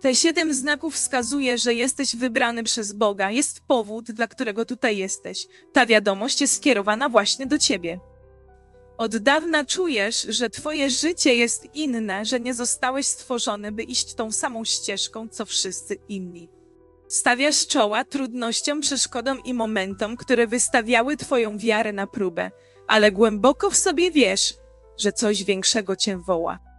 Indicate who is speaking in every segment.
Speaker 1: Te siedem znaków wskazuje, że jesteś wybrany przez Boga. Jest powód, dla którego tutaj jesteś. Ta wiadomość jest skierowana właśnie do ciebie. Od dawna czujesz, że twoje życie jest inne, że nie zostałeś stworzony, by iść tą samą ścieżką, co wszyscy inni. Stawiasz czoła trudnościom, przeszkodom i momentom, które wystawiały twoją wiarę na próbę, ale głęboko w sobie wiesz, że coś większego cię woła.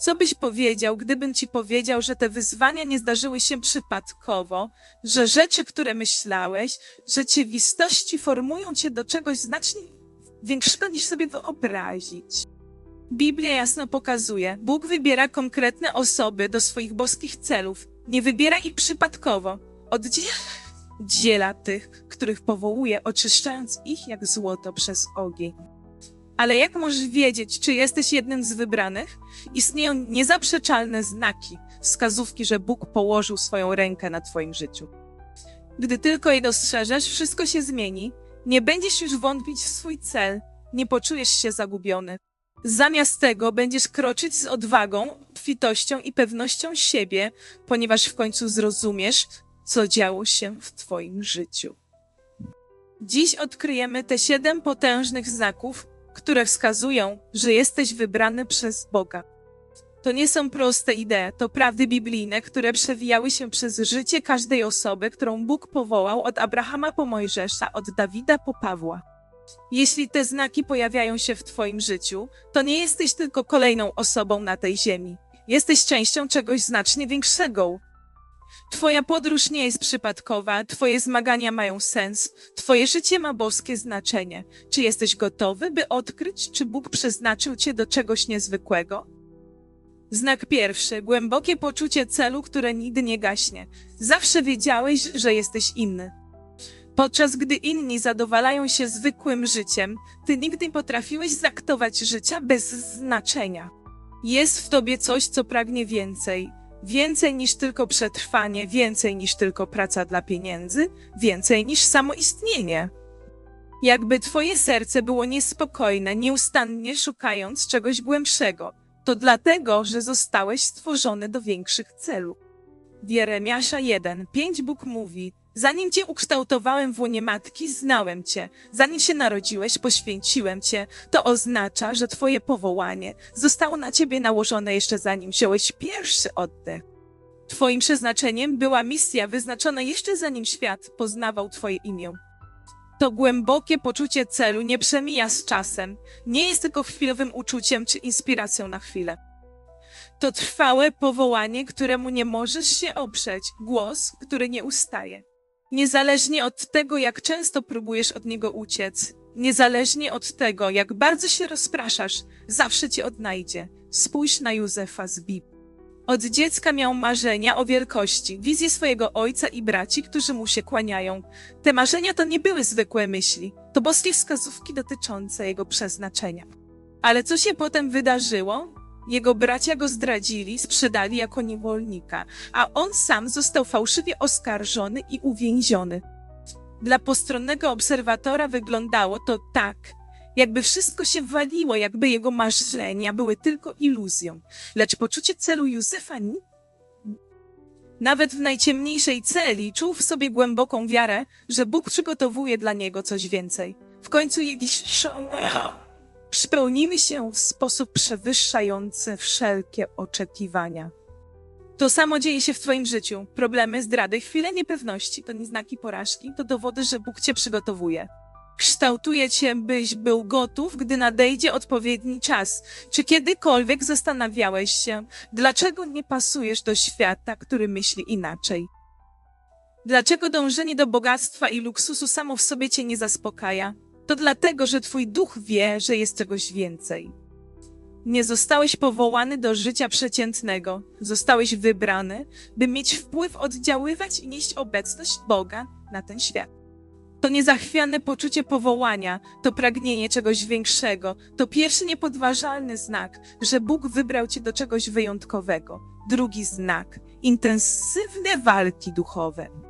Speaker 1: Co byś powiedział, gdybym ci powiedział, że te wyzwania nie zdarzyły się przypadkowo, że rzeczy, które myślałeś, rzeczywistości formują cię do czegoś znacznie większego niż sobie wyobrazić? Biblia jasno pokazuje, Bóg wybiera konkretne osoby do swoich boskich celów. Nie wybiera ich przypadkowo. Oddziela tych, których powołuje, oczyszczając ich jak złoto przez ogień. Ale jak możesz wiedzieć, czy jesteś jednym z wybranych? Istnieją niezaprzeczalne znaki, wskazówki, że Bóg położył swoją rękę na Twoim życiu. Gdy tylko je dostrzeżesz, wszystko się zmieni. Nie będziesz już wątpić w swój cel, nie poczujesz się zagubiony. Zamiast tego będziesz kroczyć z odwagą, obfitością i pewnością siebie, ponieważ w końcu zrozumiesz, co działo się w Twoim życiu. Dziś odkryjemy te siedem potężnych znaków, które wskazują, że jesteś wybrany przez Boga. To nie są proste idee, to prawdy biblijne, które przewijały się przez życie każdej osoby, którą Bóg powołał od Abrahama po Mojżesza, od Dawida po Pawła. Jeśli te znaki pojawiają się w Twoim życiu, to nie jesteś tylko kolejną osobą na tej ziemi. Jesteś częścią czegoś znacznie większego. Twoja podróż nie jest przypadkowa, Twoje zmagania mają sens, Twoje życie ma boskie znaczenie. Czy jesteś gotowy, by odkryć, czy Bóg przeznaczył Cię do czegoś niezwykłego? Znak pierwszy, głębokie poczucie celu, które nigdy nie gaśnie. Zawsze wiedziałeś, że jesteś inny. Podczas gdy inni zadowalają się zwykłym życiem, ty nigdy nie potrafiłeś traktować życia bez znaczenia. Jest w tobie coś, co pragnie więcej. Więcej niż tylko przetrwanie, więcej niż tylko praca dla pieniędzy, więcej niż samo istnienie. Jakby twoje serce było niespokojne, nieustannie szukając czegoś głębszego, to dlatego, że zostałeś stworzony do większych celów. W Jeremiasza 1, 5 Bóg mówi, zanim cię ukształtowałem w łonie matki, znałem cię. Zanim się narodziłeś, poświęciłem cię. To oznacza, że twoje powołanie zostało na ciebie nałożone jeszcze zanim wziąłeś pierwszy oddech. Twoim przeznaczeniem była misja wyznaczona jeszcze zanim świat poznawał twoje imię. To głębokie poczucie celu nie przemija z czasem, nie jest tylko chwilowym uczuciem czy inspiracją na chwilę. To trwałe powołanie, któremu nie możesz się oprzeć, głos, który nie ustaje. Niezależnie od tego, jak często próbujesz od niego uciec, niezależnie od tego, jak bardzo się rozpraszasz, zawsze cię odnajdzie. Spójrz na Józefa z Biblii. Od dziecka miał marzenia o wielkości, wizję swojego ojca i braci, którzy mu się kłaniają. Te marzenia to nie były zwykłe myśli, to boskie wskazówki dotyczące jego przeznaczenia. Ale co się potem wydarzyło? Jego bracia go zdradzili, sprzedali jako niewolnika, a on sam został fałszywie oskarżony i uwięziony. Dla postronnego obserwatora wyglądało to tak, jakby wszystko się waliło, jakby jego marzenia były tylko iluzją. Lecz poczucie celu Józefa nawet w najciemniejszej celi czuł w sobie głęboką wiarę, że Bóg przygotowuje dla niego coś więcej. W końcu jakiś spełniły się w sposób przewyższający wszelkie oczekiwania. To samo dzieje się w Twoim życiu. Problemy, zdrady, chwile niepewności to nie znaki porażki, to dowody, że Bóg Cię przygotowuje. Kształtuje Cię, byś był gotów, gdy nadejdzie odpowiedni czas. Czy kiedykolwiek zastanawiałeś się, dlaczego nie pasujesz do świata, który myśli inaczej? Dlaczego dążenie do bogactwa i luksusu samo w sobie Cię nie zaspokaja? To dlatego, że Twój duch wie, że jest czegoś więcej. Nie zostałeś powołany do życia przeciętnego, zostałeś wybrany, by mieć wpływ, oddziaływać i nieść obecność Boga na ten świat. To niezachwiane poczucie powołania, to pragnienie czegoś większego, to pierwszy niepodważalny znak, że Bóg wybrał cię do czegoś wyjątkowego. Drugi znak intensywne walki duchowe.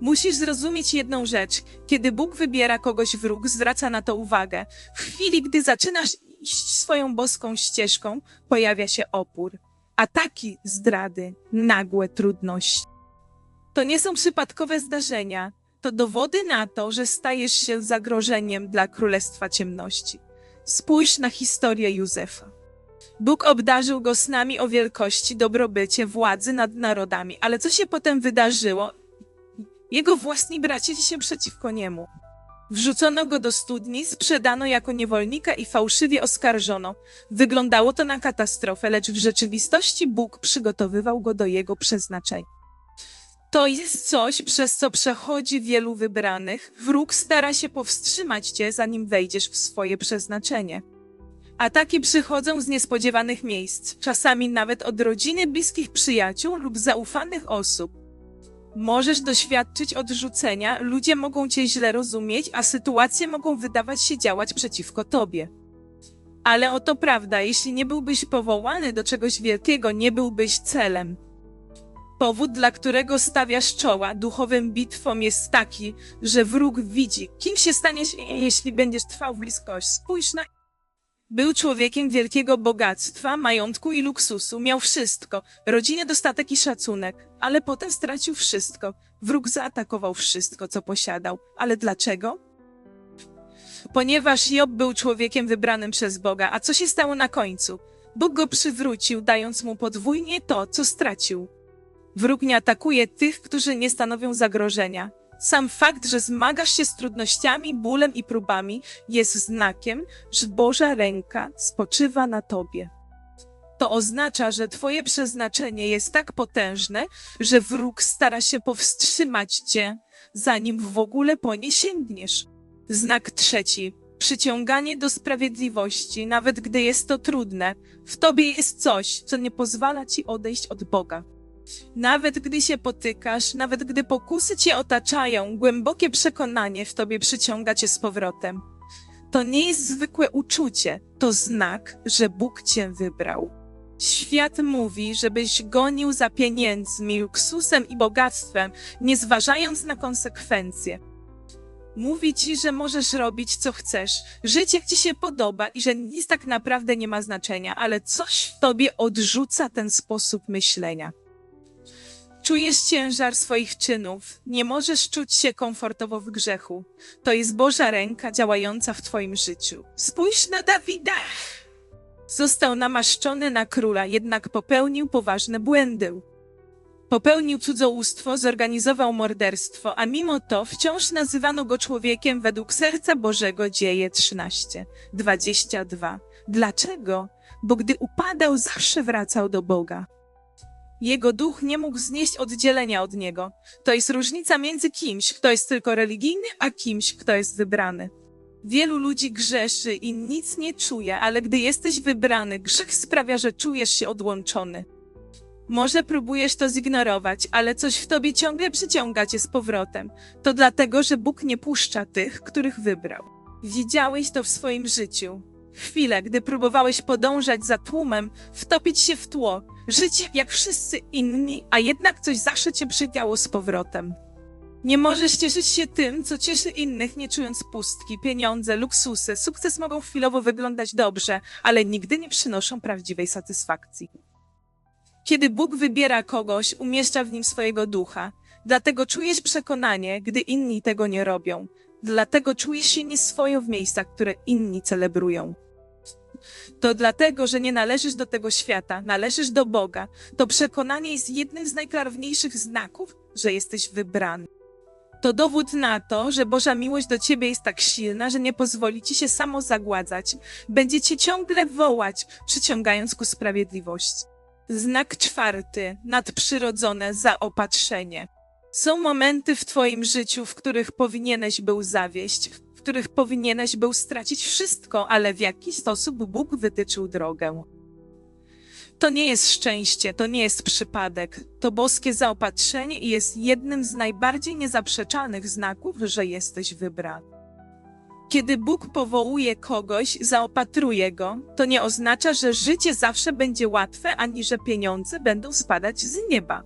Speaker 1: Musisz zrozumieć jedną rzecz. Kiedy Bóg wybiera kogoś w róg, zwraca na to uwagę. W chwili, gdy zaczynasz iść swoją boską ścieżką, pojawia się opór. ataki, zdrady, nagłe trudności. To nie są przypadkowe zdarzenia, to dowody na to, że stajesz się zagrożeniem dla Królestwa Ciemności. Spójrz na historię Józefa. Bóg obdarzył go snami o wielkości, dobrobycie, władzy nad narodami, ale co się potem wydarzyło? Jego własni bracia się przeciwko niemu. Wrzucono go do studni, sprzedano jako niewolnika i fałszywie oskarżono. Wyglądało to na katastrofę, lecz w rzeczywistości Bóg przygotowywał go do jego przeznaczenia. To jest coś, przez co przechodzi wielu wybranych. Wróg stara się powstrzymać cię, zanim wejdziesz w swoje przeznaczenie. Ataki przychodzą z niespodziewanych miejsc, czasami nawet od rodziny, bliskich przyjaciół lub zaufanych osób. Możesz doświadczyć odrzucenia, ludzie mogą cię źle rozumieć, a sytuacje mogą wydawać się działać przeciwko tobie. Ale oto prawda, jeśli nie byłbyś powołany do czegoś wielkiego, nie byłbyś celem. Powód, dla którego stawiasz czoła duchowym bitwom jest taki, że wróg widzi, kim się staniesz, jeśli będziesz trwał w bliskości. Spójrz na był człowiekiem wielkiego bogactwa, majątku i luksusu, miał wszystko, rodzinę, dostatek i szacunek, ale potem stracił wszystko. Wróg zaatakował wszystko, co posiadał. Ale dlaczego? Ponieważ Job był człowiekiem wybranym przez Boga, a co się stało na końcu? Bóg go przywrócił, dając mu podwójnie to, co stracił. Wróg nie atakuje tych, którzy nie stanowią zagrożenia. Sam fakt, że zmagasz się z trudnościami, bólem i próbami, jest znakiem, że Boża ręka spoczywa na tobie. To oznacza, że Twoje przeznaczenie jest tak potężne, że wróg stara się powstrzymać Cię, zanim w ogóle po nie sięgniesz. Znak trzeci. Przyciąganie do sprawiedliwości, nawet gdy jest to trudne. W Tobie jest coś, co nie pozwala Ci odejść od Boga. Nawet gdy się potykasz, nawet gdy pokusy cię otaczają, głębokie przekonanie w tobie przyciąga cię z powrotem. To nie jest zwykłe uczucie, to znak, że Bóg cię wybrał. Świat mówi, żebyś gonił za pieniędzmi, luksusem i bogactwem, nie zważając na konsekwencje. Mówi ci, że możesz robić co chcesz, żyć jak ci się podoba i że nic tak naprawdę nie ma znaczenia, ale coś w tobie odrzuca ten sposób myślenia. Czujesz ciężar swoich czynów, nie możesz czuć się komfortowo w grzechu. To jest Boża ręka działająca w Twoim życiu. Spójrz na Dawida! Został namaszczony na króla, jednak popełnił poważne błędy. Popełnił cudzołóstwo, zorganizował morderstwo, a mimo to wciąż nazywano go człowiekiem według serca Bożego dzieje 13, 22. Dlaczego? Bo gdy upadał, zawsze wracał do Boga. Jego duch nie mógł znieść oddzielenia od niego. To jest różnica między kimś, kto jest tylko religijny, a kimś, kto jest wybrany. Wielu ludzi grzeszy i nic nie czuje, ale gdy jesteś wybrany, grzech sprawia, że czujesz się odłączony. Może próbujesz to zignorować, ale coś w tobie ciągle przyciąga cię z powrotem. To dlatego, że Bóg nie puszcza tych, których wybrał. Widziałeś to w swoim życiu. Chwilę, gdy próbowałeś podążać za tłumem, wtopić się w tło, żyć jak wszyscy inni, a jednak coś zawsze cię przywiało z powrotem. Nie możesz cieszyć się tym, co cieszy innych, nie czując pustki, pieniądze, luksusy. Sukces mogą chwilowo wyglądać dobrze, ale nigdy nie przynoszą prawdziwej satysfakcji. Kiedy Bóg wybiera kogoś, umieszcza w nim swojego ducha. Dlatego czujesz przekonanie, gdy inni tego nie robią. Dlatego czujesz się nieswojo w miejscach, które inni celebrują. To dlatego, że nie należysz do tego świata, należysz do Boga. To przekonanie jest jednym z najklarowniejszych znaków, że jesteś wybrany. To dowód na to, że Boża miłość do ciebie jest tak silna, że nie pozwoli ci się samo zagładzać. Będzie cię ciągle wołać, przyciągając ku sprawiedliwości. Znak czwarty, nadprzyrodzone zaopatrzenie. Są momenty w twoim życiu, w których powinieneś był zawieść, których powinieneś był stracić wszystko, ale w jakiś sposób Bóg wytyczył drogę. To nie jest szczęście, to nie jest przypadek, to boskie zaopatrzenie jest jednym z najbardziej niezaprzeczalnych znaków, że jesteś wybrany. Kiedy Bóg powołuje kogoś, zaopatruje go, to nie oznacza, że życie zawsze będzie łatwe, ani że pieniądze będą spadać z nieba.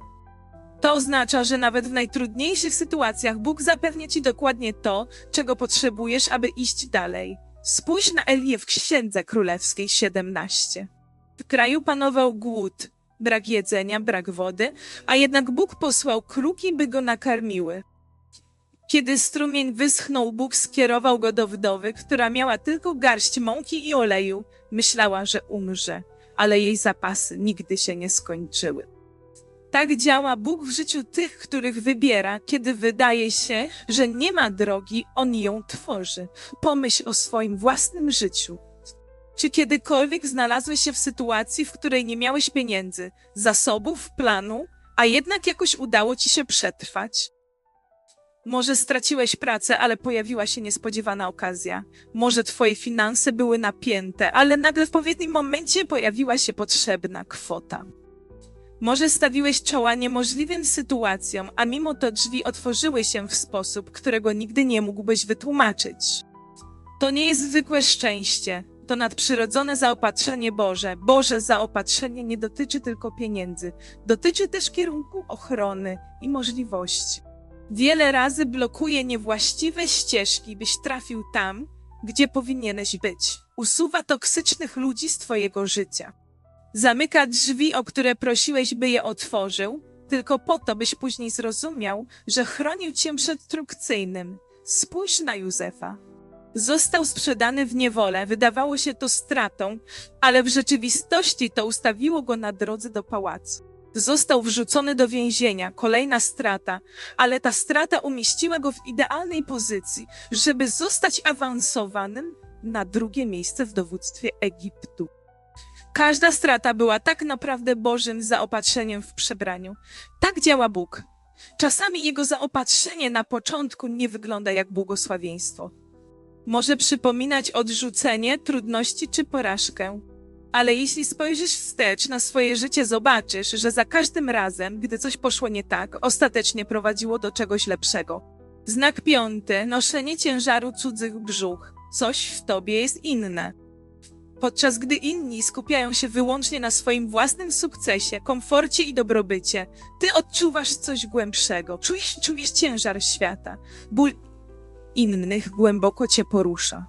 Speaker 1: To oznacza, że nawet w najtrudniejszych sytuacjach Bóg zapewnia ci dokładnie to, czego potrzebujesz, aby iść dalej. Spójrz na Elię w Księdze Królewskiej 17. W kraju panował głód. brak jedzenia, brak wody, a jednak Bóg posłał kruki, by go nakarmiły. Kiedy strumień wyschnął, Bóg skierował go do wdowy, która miała tylko garść mąki i oleju. Myślała, że umrze, ale jej zapasy nigdy się nie skończyły. Tak działa Bóg w życiu tych, których wybiera, kiedy wydaje się, że nie ma drogi, On ją tworzy. Pomyśl o swoim własnym życiu. Czy kiedykolwiek znalazłeś się w sytuacji, w której nie miałeś pieniędzy, zasobów, planu, a jednak jakoś udało ci się przetrwać? Może straciłeś pracę, ale pojawiła się niespodziewana okazja. Może twoje finanse były napięte, ale nagle w odpowiednim momencie pojawiła się potrzebna kwota. Może stawiłeś czoła niemożliwym sytuacjom, a mimo to drzwi otworzyły się w sposób, którego nigdy nie mógłbyś wytłumaczyć. To nie jest zwykłe szczęście, to nadprzyrodzone zaopatrzenie Boże. Boże zaopatrzenie nie dotyczy tylko pieniędzy, dotyczy też kierunku ochrony i możliwości. Wiele razy blokuje niewłaściwe ścieżki, byś trafił tam, gdzie powinieneś być. Usuwa toksycznych ludzi z twojego życia. Zamyka drzwi, o które prosiłeś, by je otworzył, tylko po to, byś później zrozumiał, że chronił cię przed trukcyjnym. Spójrz na Józefa. Został sprzedany w niewolę, wydawało się to stratą, ale w rzeczywistości to ustawiło go na drodze do pałacu. Został wrzucony do więzienia, kolejna strata, ale ta strata umieściła go w idealnej pozycji, żeby zostać awansowanym na drugie miejsce w dowództwie Egiptu. Każda strata była tak naprawdę Bożym zaopatrzeniem w przebraniu. Tak działa Bóg. Czasami Jego zaopatrzenie na początku nie wygląda jak błogosławieństwo. Może przypominać odrzucenie, trudności czy porażkę. Ale jeśli spojrzysz wstecz na swoje życie, zobaczysz, że za każdym razem, gdy coś poszło nie tak, ostatecznie prowadziło do czegoś lepszego. Znak piąty, noszenie ciężaru cudzych brzuch. Coś w tobie jest inne. Podczas gdy inni skupiają się wyłącznie na swoim własnym sukcesie, komforcie i dobrobycie, ty odczuwasz coś głębszego, czujesz, czujesz ciężar świata. Ból innych głęboko cię porusza.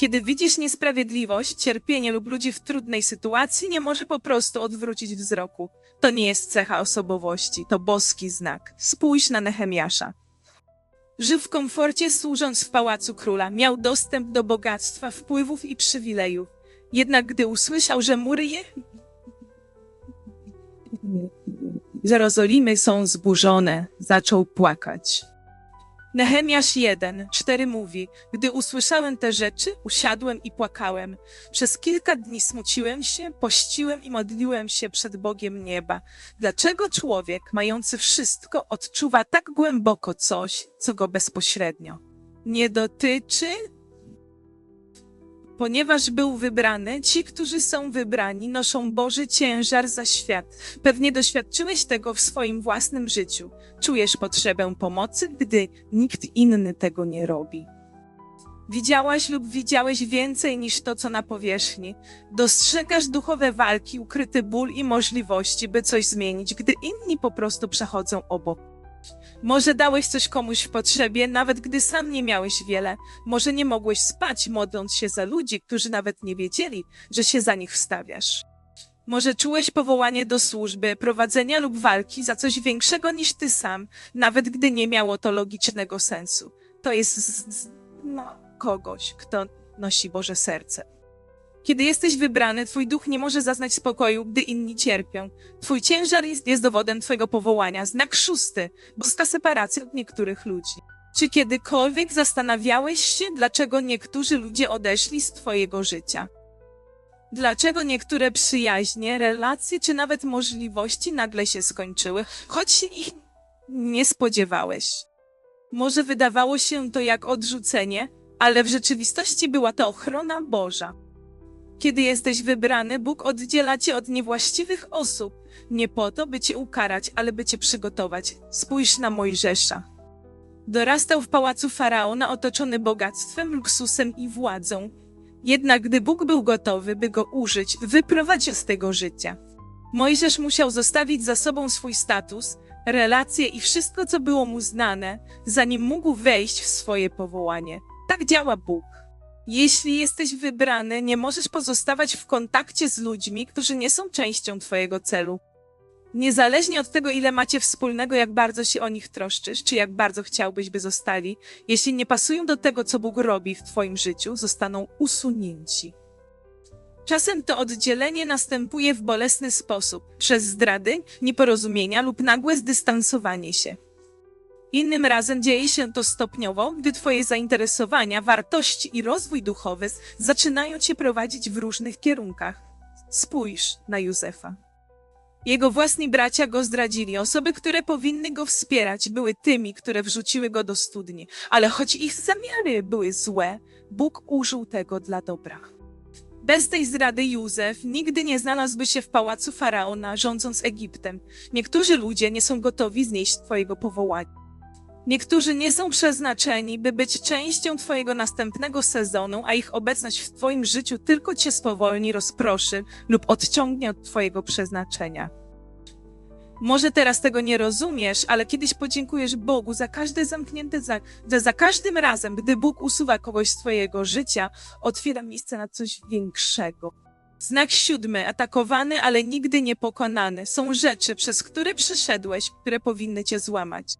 Speaker 1: Kiedy widzisz niesprawiedliwość, cierpienie lub ludzi w trudnej sytuacji, nie może po prostu odwrócić wzroku. To nie jest cecha osobowości, to boski znak. Spójrz na Nehemiasza. Żył w komforcie służąc w pałacu króla, miał dostęp do bogactwa, wpływów i przywilejów. Jednak gdy usłyszał, że mury je... Jerozolimy są zburzone, zaczął płakać. Nehemiasz 1, 4 mówi, gdy usłyszałem te rzeczy, usiadłem i płakałem. Przez kilka dni smuciłem się, pościłem i modliłem się przed Bogiem nieba. Dlaczego człowiek, mający wszystko, odczuwa tak głęboko coś, co go bezpośrednio nie dotyczy? Ponieważ był wybrany, ci, którzy są wybrani, noszą Boży ciężar za świat. Pewnie doświadczyłeś tego w swoim własnym życiu. Czujesz potrzebę pomocy, gdy nikt inny tego nie robi. Widziałaś lub widziałeś więcej niż to, co na powierzchni. Dostrzegasz duchowe walki, ukryty ból i możliwości, by coś zmienić, gdy inni po prostu przechodzą obok. Może dałeś coś komuś w potrzebie, nawet gdy sam nie miałeś wiele. Może nie mogłeś spać, modląc się za ludzi, którzy nawet nie wiedzieli, że się za nich wstawiasz. Może czułeś powołanie do służby, prowadzenia lub walki za coś większego niż ty sam, nawet gdy nie miało to logicznego sensu. To jest z, z, no, kogoś, kto nosi Boże serce. Kiedy jesteś wybrany, twój duch nie może zaznać spokoju, gdy inni cierpią. Twój ciężar jest, jest dowodem twojego powołania. Znak szósty, boska separacja od niektórych ludzi. Czy kiedykolwiek zastanawiałeś się, dlaczego niektórzy ludzie odeszli z twojego życia? Dlaczego niektóre przyjaźnie, relacje czy nawet możliwości nagle się skończyły, choć się ich nie spodziewałeś? Może wydawało się to jak odrzucenie, ale w rzeczywistości była to ochrona Boża. Kiedy jesteś wybrany, Bóg oddziela cię od niewłaściwych osób. Nie po to, by cię ukarać, ale by cię przygotować. Spójrz na Mojżesza. Dorastał w pałacu faraona, otoczony bogactwem, luksusem i władzą. Jednak gdy Bóg był gotowy, by go użyć, wyprowadził z tego życia. Mojżesz musiał zostawić za sobą swój status, relacje i wszystko, co było mu znane, zanim mógł wejść w swoje powołanie. Tak działa Bóg. Jeśli jesteś wybrany, nie możesz pozostawać w kontakcie z ludźmi, którzy nie są częścią Twojego celu. Niezależnie od tego, ile macie wspólnego, jak bardzo się o nich troszczysz, czy jak bardzo chciałbyś, by zostali, jeśli nie pasują do tego, co Bóg robi w Twoim życiu, zostaną usunięci. Czasem to oddzielenie następuje w bolesny sposób, przez zdrady, nieporozumienia lub nagłe zdystansowanie się. Innym razem dzieje się to stopniowo, gdy Twoje zainteresowania, wartości i rozwój duchowy zaczynają Cię prowadzić w różnych kierunkach. Spójrz na Józefa. Jego własni bracia go zdradzili. Osoby, które powinny go wspierać, były tymi, które wrzuciły go do studni. Ale choć ich zamiary były złe, Bóg użył tego dla dobra. Bez tej zdrady Józef nigdy nie znalazłby się w pałacu faraona, rządząc Egiptem. Niektórzy ludzie nie są gotowi znieść Twojego powołania. Niektórzy nie są przeznaczeni, by być częścią Twojego następnego sezonu, a ich obecność w Twoim życiu tylko Cię spowolni, rozproszy lub odciągnie od Twojego przeznaczenia. Może teraz tego nie rozumiesz, ale kiedyś podziękujesz Bogu za każde zamknięte, za, że za każdym razem, gdy Bóg usuwa kogoś z Twojego życia, otwiera miejsce na coś większego. Znak siódmy, atakowany, ale nigdy nie pokonany. Są rzeczy, przez które przeszedłeś, które powinny Cię złamać.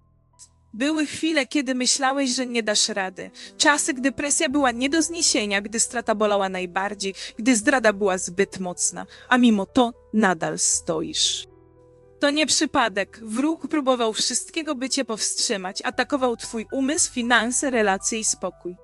Speaker 1: Były chwile, kiedy myślałeś, że nie dasz rady. Czasy, gdy presja była nie do zniesienia, gdy strata bolała najbardziej, gdy zdrada była zbyt mocna, a mimo to nadal stoisz. To nie przypadek. Wróg próbował wszystkiego, by cię powstrzymać. Atakował twój umysł, finanse, relacje i spokój.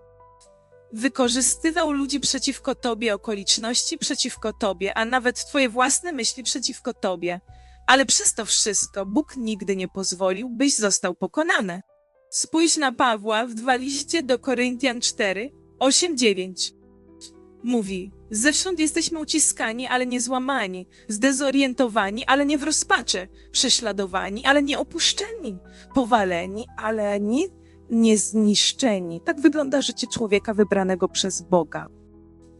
Speaker 1: Wykorzystywał ludzi przeciwko tobie, okoliczności przeciwko tobie, a nawet twoje własne myśli przeciwko tobie. Ale przez to wszystko Bóg nigdy nie pozwolił, byś został pokonany. Spójrz na Pawła w dwa liście do Koryntian 4, 8, 9. Mówi, zewsząd jesteśmy uciskani, ale nie złamani, zdezorientowani, ale nie w rozpaczy, prześladowani, ale nie opuszczeni, powaleni, ale nie, nie zniszczeni. Tak wygląda życie człowieka wybranego przez Boga.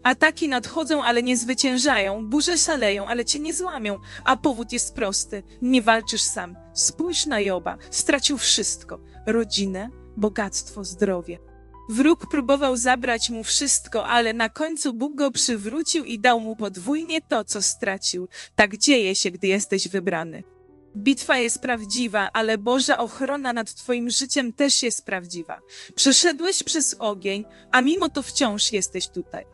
Speaker 1: Ataki nadchodzą, ale nie zwyciężają, burze szaleją, ale cię nie złamią, a powód jest prosty. Nie walczysz sam. Spójrz na Joba. Stracił wszystko. Rodzinę, bogactwo, zdrowie. Wróg próbował zabrać mu wszystko, ale na końcu Bóg go przywrócił i dał mu podwójnie to, co stracił. Tak dzieje się, gdy jesteś wybrany. Bitwa jest prawdziwa, ale Boża ochrona nad Twoim życiem też jest prawdziwa. Przeszedłeś przez ogień, a mimo to wciąż jesteś tutaj.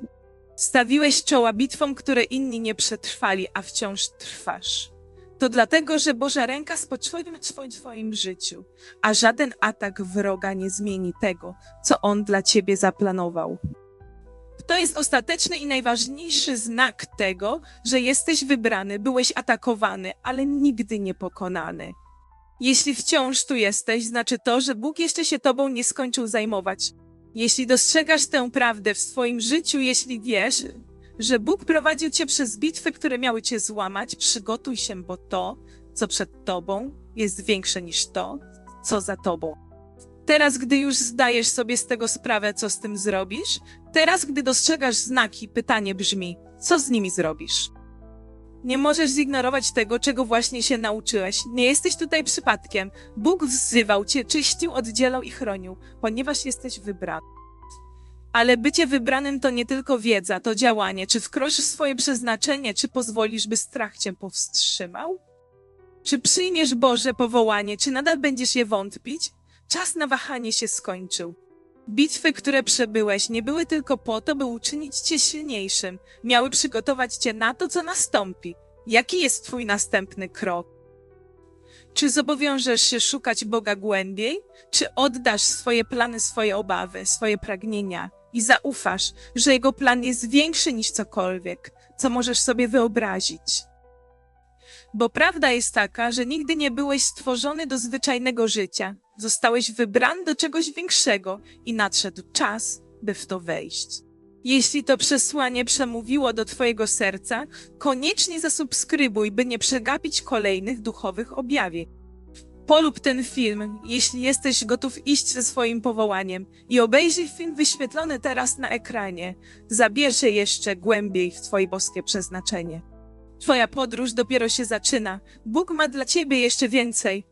Speaker 1: Stawiłeś czoła bitwom, które inni nie przetrwali, a wciąż trwasz. To dlatego, że Boża ręka spoczywa w twoim, życiu, a żaden atak wroga nie zmieni tego, co On dla ciebie zaplanował. To jest ostateczny i najważniejszy znak tego, że jesteś wybrany, byłeś atakowany, ale nigdy nie pokonany. Jeśli wciąż tu jesteś, znaczy to, że Bóg jeszcze się tobą nie skończył zajmować. Jeśli dostrzegasz tę prawdę w swoim życiu, jeśli wiesz, że Bóg prowadził cię przez bitwy, które miały cię złamać, przygotuj się, bo to, co przed tobą, jest większe niż to, co za tobą. Teraz, gdy już zdajesz sobie z tego sprawę, co z tym zrobisz, teraz, gdy dostrzegasz znaki, pytanie brzmi: co z nimi zrobisz? Nie możesz zignorować tego, czego właśnie się nauczyłeś. Nie jesteś tutaj przypadkiem. Bóg wzywał cię, czyścił, oddzielał i chronił, ponieważ jesteś wybrany. Ale bycie wybranym to nie tylko wiedza, to działanie. Czy wkroczysz swoje przeznaczenie, czy pozwolisz, by strach cię powstrzymał? Czy przyjmiesz Boże powołanie, czy nadal będziesz je wątpić? Czas na wahanie się skończył. Bitwy, które przebyłeś, nie były tylko po to, by uczynić cię silniejszym. Miały przygotować cię na to, co nastąpi. Jaki jest twój następny krok? Czy zobowiążesz się szukać Boga głębiej? Czy oddasz swoje plany, swoje obawy, swoje pragnienia i zaufasz, że Jego plan jest większy niż cokolwiek, co możesz sobie wyobrazić? Bo prawda jest taka, że nigdy nie byłeś stworzony do zwyczajnego życia. Zostałeś wybrany do czegoś większego i nadszedł czas, by w to wejść. Jeśli to przesłanie przemówiło do Twojego serca, koniecznie zasubskrybuj, by nie przegapić kolejnych duchowych objawień. Polub ten film, jeśli jesteś gotów iść ze swoim powołaniem i obejrzyj film wyświetlony teraz na ekranie. Zabierze jeszcze głębiej w Twoje boskie przeznaczenie. Twoja podróż dopiero się zaczyna. Bóg ma dla Ciebie jeszcze więcej.